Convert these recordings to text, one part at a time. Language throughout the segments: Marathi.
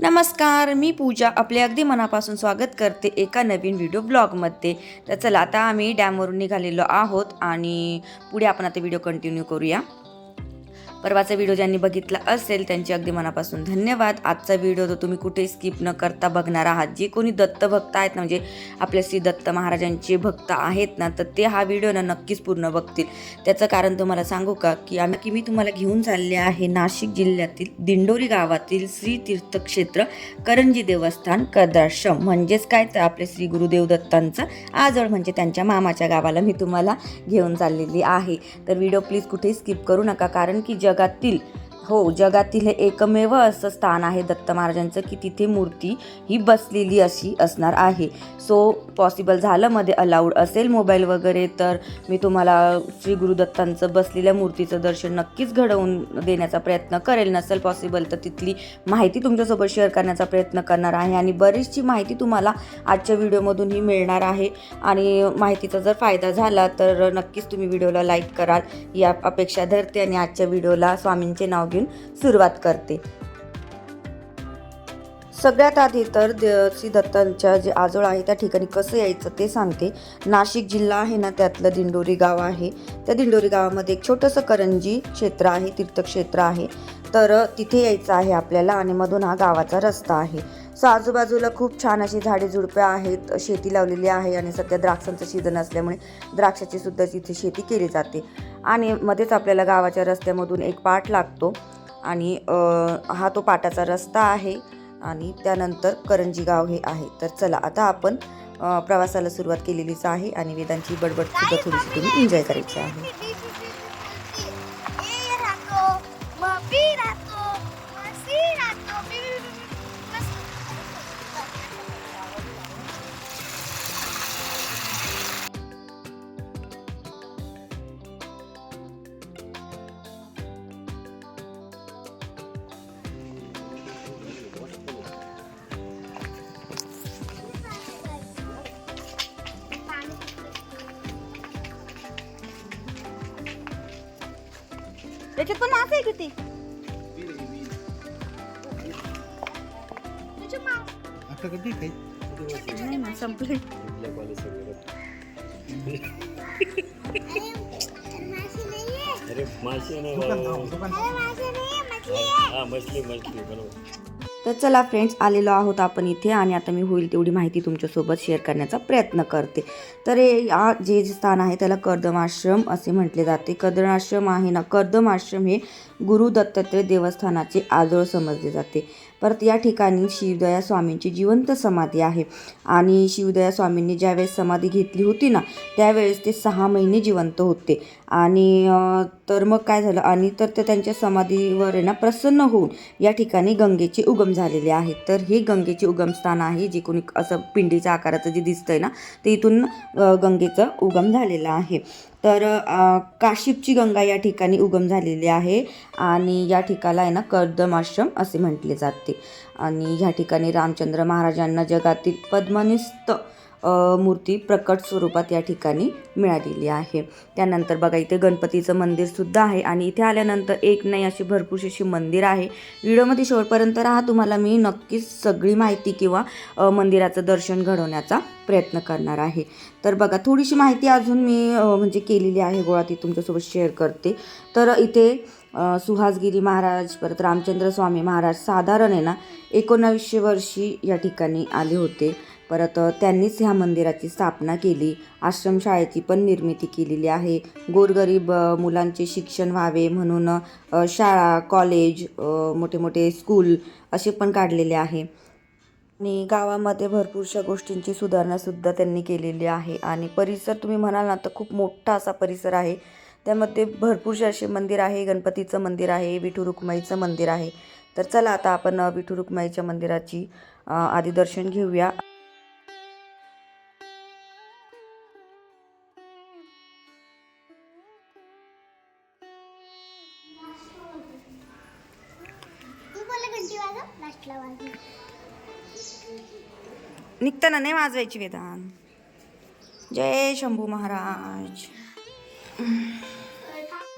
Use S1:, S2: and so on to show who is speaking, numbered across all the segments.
S1: नमस्कार मी पूजा. आपले अगदी मनापासून स्वागत करते एका नवीन व्हिडिओ ब्लॉगमध्ये तर चला आता आम्ही डॅमवरून निघालेलो आहोत आणि पुढे आपण आता व्हिडिओ कंटिन्यू करूया. परवाचा व्हिडिओ ज्यांनी बघितला असेल त्यांचे अगदी मनापासून धन्यवाद. आजचा व्हिडिओ तर तुम्ही कुठे स्किप न करता बघणार आहात. जे कोणी दत्त भक्त आहेत ना म्हणजे आपले श्री दत्त महाराजांचे भक्त आहेत ना तर ते हा व्हिडिओ ना नक्कीच पूर्ण बघतील. त्याचं कारण तुम्हाला सांगू का की आम्ही की मी तुम्हाला घेऊन चालले आहे नाशिक जिल्ह्यातील दिंडोरी गावातील श्री तीर्थक्षेत्र करंजी देवस्थान कदाश्रम म्हणजेच काय? तर आपले श्री गुरुदेव दत्तांचं आजळ म्हणजे त्यांच्या मामाच्या गावाला मी तुम्हाला घेऊन चाललेली आहे. तर व्हिडिओ प्लीज कुठेही स्किप करू नका कारण की जग जगातील हो जगातील हे एकमेव असं स्थान आहे दत्त महाराजांचं की तिथे मूर्ती ही बसलेली अशी असणार आहे. सो पॉसिबल झालं मध्ये अलाउड असेल मोबाईल वगैरे तर मी तुम्हाला श्री गुरुदत्तांचं बसलेल्या मूर्तीचं दर्शन नक्कीच घडवून देण्याचा प्रयत्न करेल. नसेल पॉसिबल तर तिथली माहिती तुमच्यासोबत शेअर करण्याचा प्रयत्न करणार आहे आणि बरीचशी माहिती तुम्हाला आजच्या व्हिडिओमधूनही मिळणार आहे. आणि माहितीचा जर फायदा झाला तर नक्कीच तुम्ही व्हिडिओला लाईक कराल. या अपेक्षा धरते आणि आजच्या व्हिडिओला स्वामींचे नाव घेऊन सुरुवात करते. सगळ्यात आधी तर श्री दत्तांच्या जे आजोळ आहे त्या ठिकाणी कसं यायचं ते सांगते. नाशिक जिल्हा आहे ना त्यातलं दिंडोरी गाव आहे. त्या दिंडोरी गावामध्ये एक छोटंसं करंजी क्षेत्र आहे तीर्थक्षेत्र आहे. तर तिथे यायचं आहे आपल्याला आणि मधून हा गावाचा रस्ता आहे. सो आजूबाजूला खूप छान अशी झाडे झुडपे आहेत शेती लावलेली आहे आणि सध्या द्राक्षांचं सीझन असल्यामुळे द्राक्षाची सुद्धा तिथे शेती केली जाते. आणि मध्येच आपल्याला गावाच्या रस्त्यामधून एक पाट लागतो आणि हा तो पाटाचा रस्ता आहे आणि त्यानंतर करंजी गाव हे आहे. तर चला आता आपण प्रवासाला सुरुवात केलेलीच आहे आणि वेदांची बडबड सुद्धा थोडीशी तुम्ही एन्जॉय करायची आहे. त्याच्यात पण मासे आहे किती
S2: आता कधी काही
S1: नाही ना संपले.
S3: अरे, माशी नाहीये.
S4: अरे मासे नाही
S2: दुकान दुकान.
S4: हा मछली मछली बरोबर.
S1: तर चला फ्रेंड्स आलेलो आहोत आपण इथे आणि आता मी होईल तेवढी माहिती तुमच्यासोबत शेअर करण्याचा प्रयत्न करते. तर हे या जे जे स्थान आहे त्याला कर्दम आश्रम असे म्हटले जाते. कर्दम आश्रम आहे ना कर्दम आश्रम हे गुरु दत्तात्रय देवस्थानाचे आजोळ समजले जाते. परत या ठिकाणी शिवदया स्वामींची जिवंत समाधी आहे. आणि शिवदया स्वामींनी ज्यावेळेस समाधी घेतली होती ना त्यावेळेस ते सहा महिने जिवंत होते. आणि तर मग काय झालं? आणि तर ते त्यांच्या समाधीवर आहे ना प्रसन्न होऊन या ठिकाणी गंगेचे उगम झालेले आहेत तर हे गंगेचे उगमस्थान आहे जे कोणी असं पिंडीच्या आकाराचं जे दिसतंय ना ते इथून गंगेचं उगम झालेलं आहे. तर काशीपची काशिपची गंगा या ठिकाणी उगम झालेली आहे आणि या ठिकाला आहे ना कर्दम आश्रम असे म्हटले जाते. आणि ह्या ठिकाणी रामचंद्र महाराजांना जगातील पद्मनिस्त मूर्ती प्रकट स्वरूपात या ठिकाणी मिळालेली आहे. त्यानंतर बघा इथे गणपतीचं मंदिरसुद्धा आहे आणि इथे आल्यानंतर एक नाही अशी भरपूरशी अशी मंदिर आहे. व्हिडिओमध्ये शेवटपर्यंत राहा तुम्हाला मी नक्कीच सगळी माहिती किंवा मंदिराचं दर्शन घडवण्याचा प्रयत्न करणार आहे. तर बघा थोडीशी माहिती अजून मी म्हणजे केलेली आहे गोळा ती तुमच्यासोबत शेअर करते. तर इथे सुहासगिरी महाराज परत रामचंद्र स्वामी महाराज साधारण आहे ना एकोणावीसशे वर्षी या ठिकाणी आले होते. परत त्यांनीच ह्या मंदिराची स्थापना केली आश्रमशाळेची पण निर्मिती केलेली आहे. गोरगरीब मुलांचे शिक्षण व्हावे म्हणून शाळा कॉलेज मोठे मोठे स्कूल असे पण काढलेले आहे. आणि गावामध्ये भरपूरशा गोष्टींची सुधारणासुद्धा त्यांनी केलेली आहे. आणि परिसर तुम्ही म्हणाल ना तर खूप मोठा असा परिसर आहे. त्यामध्ये भरपूरसे असे मंदिर आहे. गणपतीचं मंदिर आहे विठू रुक्माईचं मंदिर आहे. तर चला आता आपण विठू रुक्माईच्या मंदिराची आधी दर्शन घेऊया. निघताना नाही वाजवायची वेदान. जय शंभू महाराज.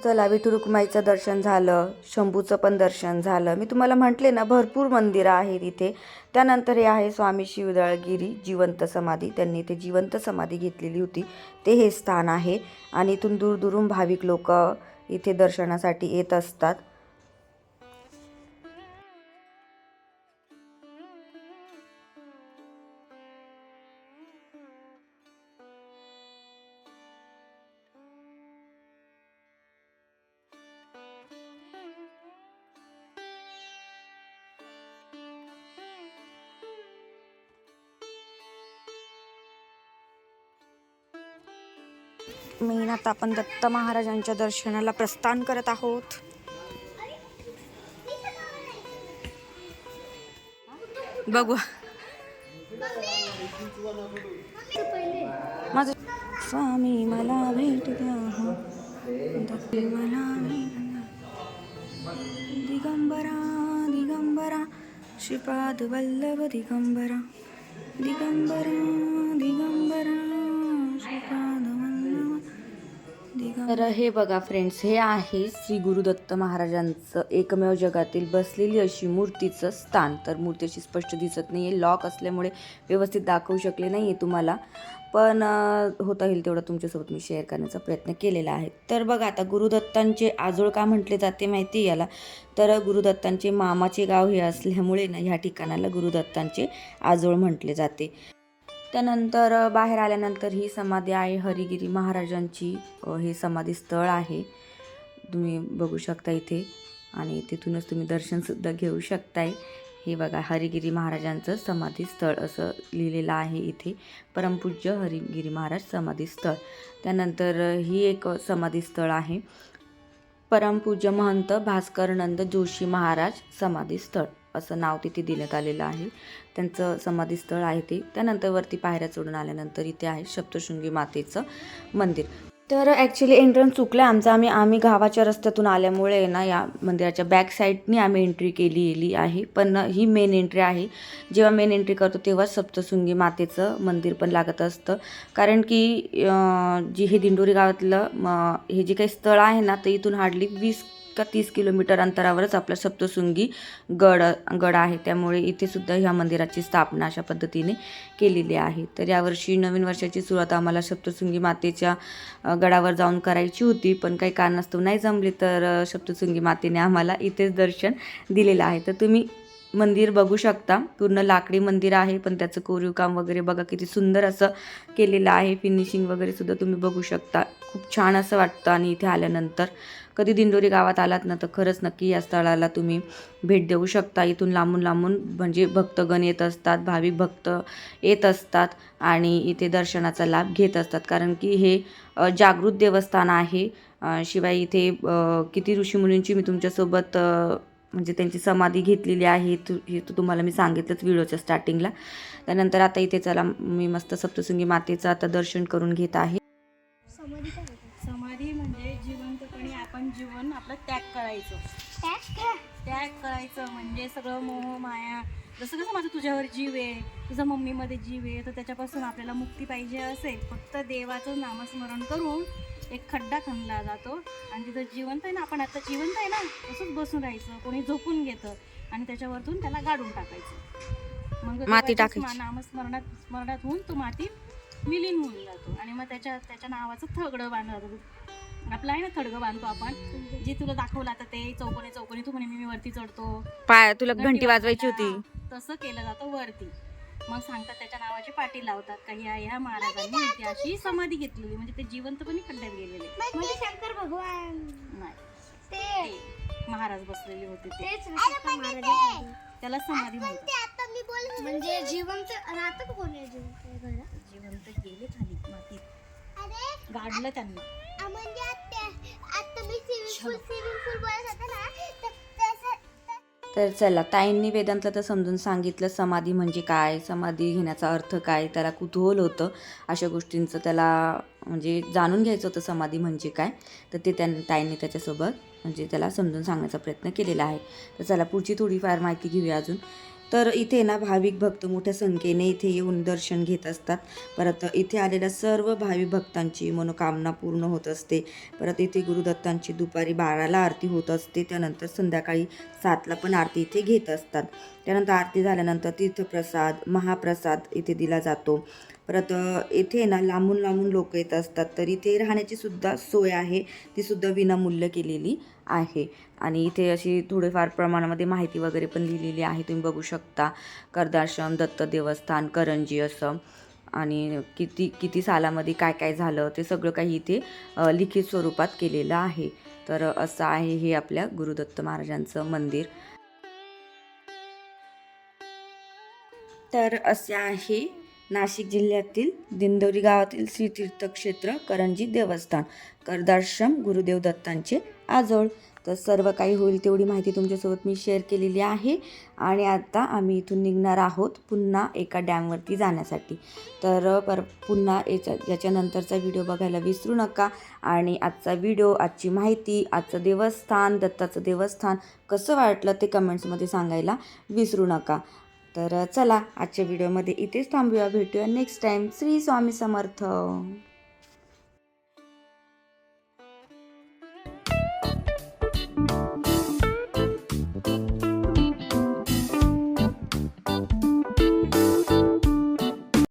S1: चला विठू रुक्माईचं दर्शन झालं शंभूचं पण दर्शन झालं. मी तुम्हाला म्हटले ना भरपूर मंदिरं आहेत इथे. त्यानंतर हे आहे स्वामी शिवदळगिरी जिवंत समाधी. त्यांनी इथे जिवंत समाधी घेतलेली होती. ते हे स्थान आहे. आणि इथून दूरदूरून भाविक लोक इथे दर्शनासाठी येत असतात. मेन आता आपण दत्त महाराजांच्या दर्शनाला प्रस्थान करत आहोत. बघू. माझ स्वामी मला भेट द्या. दत्त मला दिगंबरा दिगंबरा श्रीपाद वल्लभ दिगंबरा. दिगंबरा दिगंबरा. तर हे बघा फ्रेंड्स हे आहे श्री गुरुदत्त महाराजांचं एकमेव जगातील बसलेली अशी मूर्तीचं स्थान. तर मूर्ती अशी स्पष्ट दिसत नाही आहे लॉक असल्यामुळे व्यवस्थित दाखवू शकले नाही आहे तुम्हाला. पण होता येईल तेवढं तुमच्यासोबत मी शेअर करण्याचा प्रयत्न केलेला आहे. तर बघा आता गुरुदत्तांचे आजोळ का म्हटले जाते माहिती आहे याला? तर गुरुदत्तांचे मामाचे गाव हे असल्यामुळे ना ह्या ठिकाणाला गुरुदत्तांचे आजोळ म्हटले जाते. त्यानंतर बाहेर आल्यानंतर ही समाधी आहे हरिगिरी महाराजांची. हे समाधी स्थळ आहे. तुम्ही बघू शकता इथे आणि तिथूनच तुम्ही दर्शनसुद्धा घेऊ शकताय. हे बघा हरिगिरी महाराजांचं समाधी स्थळ असं लिहिलेलं आहे इथे. परमपूज्य हरिगिरी महाराज समाधी स्थळ. त्यानंतर ही एक समाधी स्थळ आहे. परमपूज्य महंत भास्करनंद जोशी महाराज समाधी स्थळ. असं नाव तिथे देण्यात आलेलं आहे. त्यांचं समाधी स्थळ आहे ते. त्यानंतर वरती पायऱ्या चढून आल्यानंतर इथे आहे सप्तशृंगी मातेचं मंदिर. तर ॲक्च्युली एंट्रन्स चुकलं आमचं. आम्ही आम्ही गावाच्या रस्त्यातून आल्यामुळे ना या मंदिराच्या बॅक साईडनी आम्ही एंट्री केलेली आहे. पण ही मेन एंट्री आहे. जेव्हा मेन एंट्री करतो तेव्हा सप्तशृंगी मातेचं मंदिर पण लागत असतं. कारण की जी हे दिंडोरी गावातलं म, हे जे काही स्थळ आहे ना तर इथून हार्डली वीस का तीस किलोमीटर अंतरावरच आपलं सप्तशृंगी गड गड आहे. त्यामुळे इथे सुद्धा ह्या मंदिराची स्थापना अशा पद्धतीने केलेली आहे. तर यावर्षी नवीन वर्षाची सुरुवात आम्हाला सप्तशृंगी मातेच्या गडावर जाऊन करायची होती. पण काही कारणास्तव नाही जमली तर सप्तशृंगी मातेने आम्हाला इथेच दर्शन दिलेलं आहे. तर तुम्ही मंदिर बघू शकता. पूर्ण लाकडी मंदिर आहे पण त्याचं कोरीव काम वगैरे बघा किती सुंदर असं केलेलं आहे. फिनिशिंग वगैरे सुद्धा तुम्ही बघू शकता. खूप छान असं वाटतं आणि इथे आल्यानंतर. कधी दिंडोरी गावात आलात ना तर खरंच नक्की या स्थळाला तुम्ही भेट देऊ शकता. इथून लांबून लांबून म्हणजे भक्तगण येत असतात भाविक भक्त येत असतात आणि इथे दर्शनाचा लाभ घेत असतात. कारण की हे जागृत देवस्थान आहे. शिवाय इथे किती ऋषीमुनींची मी तुमच्यासोबत म्हणजे त्यांची समाधी घेतलेली आहे हे तर तुम्हाला मी सांगितलंच व्हिडिओच्या स्टार्टिंगला त्यानंतर आता इथे चला मी मस्त सप्तशृंगी मातेचं आता दर्शन करून घेत आहे.
S2: आपण जीवन आपलं त्याग करायचं? त्याग करायचं म्हणजे सगळं मोह माया जसं कसं माझं तुझ्यावर जीव आहे तुझा मम्मीमध्ये जीव आहे तर त्याच्यापासून आपल्याला मुक्ती पाहिजे असेल. फक्त देवाचं नामस्मरण करून एक खड्डा खणला जातो आणि तिथं जिवंत आहे ना आपण आता जिवंत आहे ना तसंच बसून राहायचं. कोणी झोपून घेतं आणि त्याच्यावरतून त्याला गाडून टाकायचं. मग
S1: माती टाकायची.
S2: स्मा- नामस्मरणात स्मरणात होऊन तो माती विलीन होऊन जातो. आणि मग त्याच्या त्याच्या नावाचं थगडं बांधलं जातं. आपलं आहे ना थडगं बांधतो आपण. जे तुला दाखवलं आता ते चौकोनी चौकोनी तू म्हणे मी वरती चढतो.
S1: पाय तुला घंटी वाजवायची होती
S2: हा, तसं केलं जातं वरती. मग सांगतात त्याच्या नावाची पाटी लावतात का ह्या ह्या महाराजांनी इथे अशी समाधी घेतलेली म्हणजे ते जिवंतपणे खड्ड्यात गेलेले.
S3: म्हणजे शंकर भगवान.
S2: नाही.
S3: ते.
S2: ते महाराज बसलेले होते ते.
S3: तेच ना शंकर महाराज
S2: त्याला समाधी म्हणतात.
S3: आता मी बोल म्हणजे जिवंत राहतं का कोणी जिवंत? घरात
S2: जिवंत गेले खाली मातीत.
S3: अरे.
S2: गाडलं त्यांना.
S3: म्हणजे आता मी स्विमिंग पूल स्विमिंग पूल बोलत होते ना तर तसं
S1: तर चला ताईंनी वेदांतला तर समजून सांगितलं समाधी म्हणजे काय? समाधी घेण्याचा अर्थ काय? त्याला कुतूहल होतं. अशा गोष्टींचं त्याला म्हणजे जाणून घ्यायचं होतं समाधी म्हणजे काय. तर ते त्यां ताईंनी त्याच्यासोबत म्हणजे त्याला समजून सांगण्याचा प्रयत्न केलेला आहे. तर चला पुढची थोडीफार माहिती घेऊया अजून. तर इथे ना भाविक भक्त मोठ्या संख्येने इथे येऊन दर्शन घेत असतात. परत इथे आलेल्या सर्व भाविक भक्तांची मनोकामना पूर्ण होत असते. परत इथे गुरुदत्तांची दुपारी बाराला आरती होत असते. त्यानंतर संध्याकाळी सातला पण आरती इथे घेत असतात. त्यानंतर आरती झाल्यानंतर तीर्थप्रसाद महाप्रसाद इथे दिला जातो. परत येथे इथे ना लांबून लांबून लोक येत असतात तर इथे राहण्याची सुद्धा सोय आहे. ती सुद्धा विनामूल्य केलेली आहे. आणि इथे अशी थोडेफार प्रमाणामध्ये माहिती वगैरे पण लिहिलेली आहे. तुम्ही बघू शकता. कर्दाश्रम दत्त देवस्थान करंजी असं. आणि किती किती सालामध्ये काय काय झालं ते सगळं काही इथे लिखित स्वरूपात केलेलं आहे. तर असं आहे हे आपल्या गुरुदत्त महाराजांचं मंदिर. तर असे आहे नाशिक जिल्ह्यातील दिंदोरी गावातील श्रीतीर्थक्षेत्र करंजी देवस्थान कर्दाश्रम गुरुदेव दत्तांचे आजोळ. तर सर्व काही होईल तेवढी माहिती तुमच्यासोबत मी शेअर केलेली आहे. आणि आता आम्ही इथून निघणार आहोत पुन्हा एका डॅमवरती जाण्यासाठी. तर पर पुन्हा याच्या याच्यानंतरचा व्हिडिओ बघायला विसरू नका. आणि आजचा व्हिडिओ आजची माहिती आजचं देवस्थान दत्ताचं देवस्थान कसं वाटलं ते कमेंट्समध्ये सांगायला विसरू नका. तर चला आजच्या व्हिडिओमध्ये इथेच थांबूया. भेटूया नेक्स्ट टाईम श्री स्वामी समर्थ.